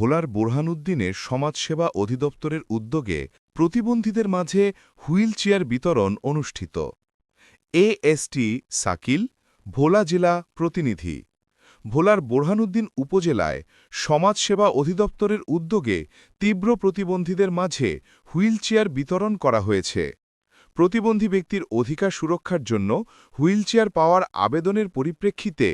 ভোলার বোরহানুদ্দিনের সমাজসেবা অধিদপ্তরের উদ্যোগে প্রতিবন্ধীদের মাঝে হুইল চেয়ার বিতরণ অনুষ্ঠিত। এএসটি সাকিল, ভোলা জেলা প্রতিনিধি। ভোলার বোরহানুদ্দিন উপজেলায় সমাজসেবা অধিদপ্তরের উদ্যোগে তীব্র প্রতিবন্ধীদের মাঝে হুইল চেয়ার বিতরণ করা হয়েছে। প্রতিবন্ধী ব্যক্তির অধিকার সুরক্ষার জন্য হুইলচেয়ার পাওয়ার আবেদনের পরিপ্রেক্ষিতে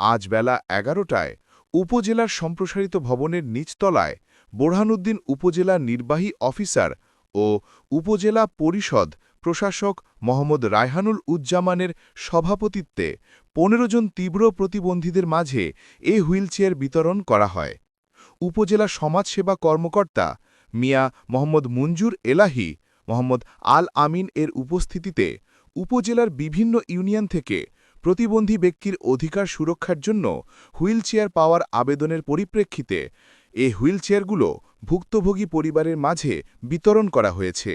আজ বেলা এগারোটায় উপজেলার সম্প্রসারিত ভবনের নিচতলায় বোরহানুদ্দিন উপজেলা নির্বাহী অফিসার ও উপজেলা পরিষদ প্রশাসক মোহাম্মদ রায়হানুল উজ্জামানের সভাপতিত্বে পনেরো জন তীব্র প্রতিবন্ধীদের মাঝে এ হুইলচেয়ার বিতরণ করা হয়। উপজেলা সমাজসেবা কর্মকর্তা মিয়া মোহাম্মদ মঞ্জুর এলাহি, মোহাম্মদ আল আমিন এর উপস্থিতিতে উপজেলার বিভিন্ন ইউনিয়ন থেকে প্রতিবন্ধী ব্যক্তির অধিকার সুরক্ষার জন্য হুইলচেয়ার পাওয়ার আবেদনের পরিপ্রেক্ষিতে এ হুইলচেয়ারগুলো ভুক্তভোগী পরিবারের মাঝে বিতরণ করা হয়েছে।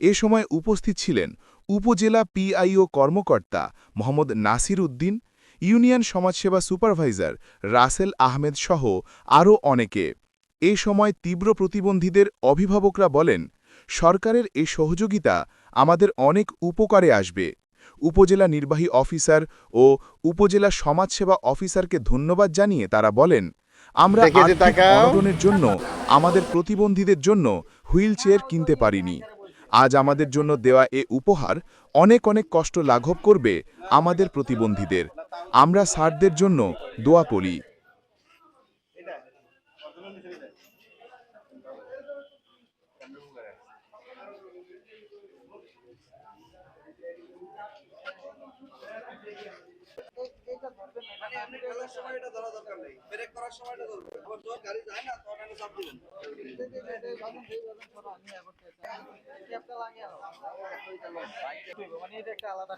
এ সময় উপস্থিত ছিলেন উপজেলা পিআইও কর্মকর্তা মোহাম্মদ নাসির উদ্দিন, ইউনিয়ন সমাজসেবা সুপারভাইজার রাসেল আহমেদ সহ আরও অনেকে। এ সময় তীব্র প্রতিবন্ধীদের অভিভাবকরা বলেন, সরকারের এই সহযোগিতা আমাদের অনেক উপকারে আসবে। উপজেলা নির্বাহী অফিসার ও উপজেলা সমাজসেবা অফিসারকে ধন্যবাদ জানিয়ে তারা বলেন আমরা অনটনের জন্য আমাদের প্রতিবন্ধীদের জন্য হুইলচেয়ার কিনতে পারিনি। আজ আমাদের জন্য দেওয়া এ উপহার অনেক অনেক কষ্ট লাঘব করবে আমাদের প্রতিবন্ধীদের। আমরা স্যারদের জন্য দোয়া করি। মানে আপনি খেলার সময় এটা ধরা দরকার নেই ব্রেক করার সময়টা ধরবে আবার যখন গাড়ি যায় না তখন আপনি চাপ দিবেন মানে এটা একটা আলাদা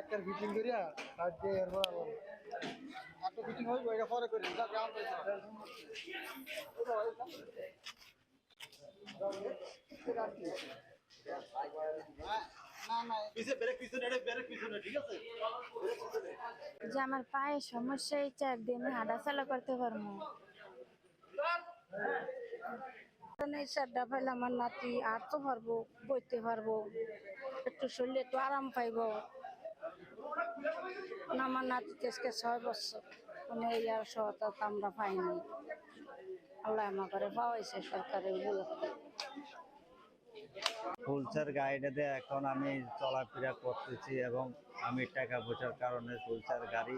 একটা ফিটিং করিয়া দিয়ে এরপর আবার একটা ফিটিং হইব এটা পরে করি যা আমার পায়ের সমস্যা এই চার দিন হাঁটাচলা করতে পারব এই চারটা পাইলে আমার নাতি হাঁটতে পারব, বইতে পারব। একটু শরীরে একটু আরাম পাইব। আমার নাতি আজকে ছয় বছর। কোনো এই আর সহায়তা আমরা পাইনি আল্লাহ আমার করে পাওয়াইছে সরকারের উপলক্ষে ফুলচার গাড়িটাতে এখন আমি চলাফেরা করতেছি এবং আমি টাকা পয়সার কারণে ফুলচার গাড়ি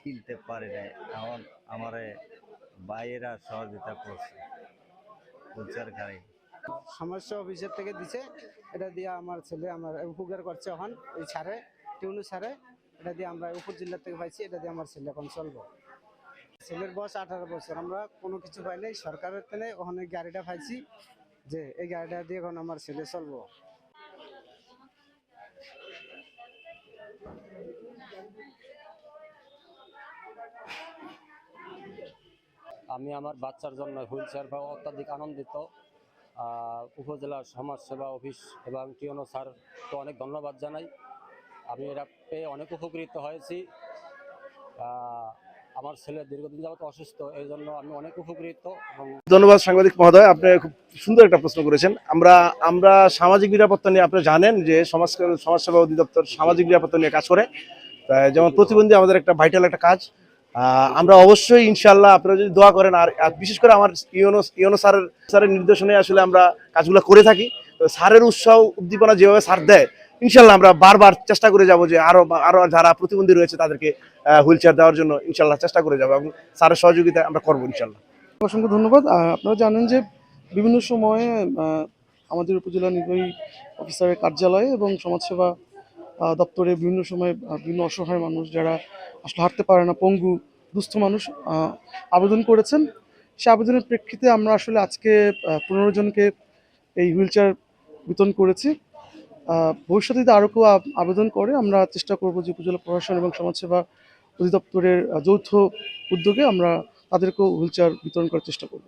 কিনতে পারি নাই। এখন আমার বাইরা সহযোগিতা করছে। ফুলচার গাড়ি। সমস্যা অফিসের থেকে দিছে, এটা দিয়ে আমার ছেলে আমার উপকার করছে এখন, এই ছাড়ে টিউনু ছাড়ে এটা দিয়ে আমরা উপর জেলার থেকে পাইছি, এটা দিয়ে আমার ছেলে এখন চলবো। ছেলের বয়স আঠারো বছর, আমরা কোনো কিছু পাইলে সরকারের থেকে ওখানে গাড়িটা পাইছি, যে এই গাড়িটা দিয়ে এখন আমার ছেলে চলবো। আমি আমার বাচ্চার জন্য হুইল চেয়ার পাওয়া অত্যাধিক আনন্দিত। উপজেলার সমাজসেবা অফিস এবং টিওনো স্যারকে অনেক ধন্যবাদ জানাই। আমি এটা পেয়ে অনেক উপকৃত হয়েছি। আমার ছেলে দীর্ঘদিন যাবত অসুস্থ, এই জন্য আমি অনেক উপকৃত ধন্যবাদ সাংবাদিক মহোদয়, আপনি খুব সুন্দর একটা প্রশ্ন করেছেন। আমরা আমরা সামাজিক নিরাপত্তা নিয়ে আপনি জানেন যে সমাজ সমাজসেবা অধিদপ্তর সামাজিক নিরাপত্তা নিয়ে কাজ করে। যেমন প্রতিবন্ধী আমাদের একটা ভাইটাল একটা কাজ। আমরা অবশ্যই ইনশাল্লাহ আপনারা যদি দোয়া করেন, আর বিশেষ করে আমার ইউনো ইউনো স্যারের স্যারের নির্দেশনে আসলে আমরা কাজগুলো করে থাকি। তো স্যারের উৎসাহ, উদ্দীপনা যেভাবে স্যার দেয় ইনশাল্লাহ আমরা বারবার চেষ্টা করে যাব যে আরও আরও যারা প্রতিবন্ধী রয়েছে তাদেরকে হুইল চেয়ার দেওয়ার জন্য ইনশাল্লাহ চেষ্টা করে যাব এবং স্যারের সহযোগিতা আমরা করব ইনশাল্লাহ অসংখ্য ধন্যবাদ। আপনারা জানেন যে বিভিন্ন সময়ে আমাদের উপজেলা নির্বাহী অফিসারের কার্যালয়ে এবং সমাজসেবা দপ্তরে বিভিন্ন সময় বিভিন্ন অসহায় মানুষ যারা আসলে হাঁটতে পারে না, পঙ্গু দুস্থ মানুষ আবেদন করেছেন। সে আবেদনের প্রেক্ষিতে আমরা আসলে আজকে পনেরো জনকে এই হুইল চেয়ার বিতরণ করেছি। ভবিষ্যতে যদি আরও কেউ আবেদন করে, আমরা চেষ্টা করব যে উপজেলা প্রশাসন এবং সমাজসেবা অধিদপ্তরের যৌথ উদ্যোগে আমরা তাদেরকেও হুইল চেয়ার বিতরণ করার চেষ্টা করব।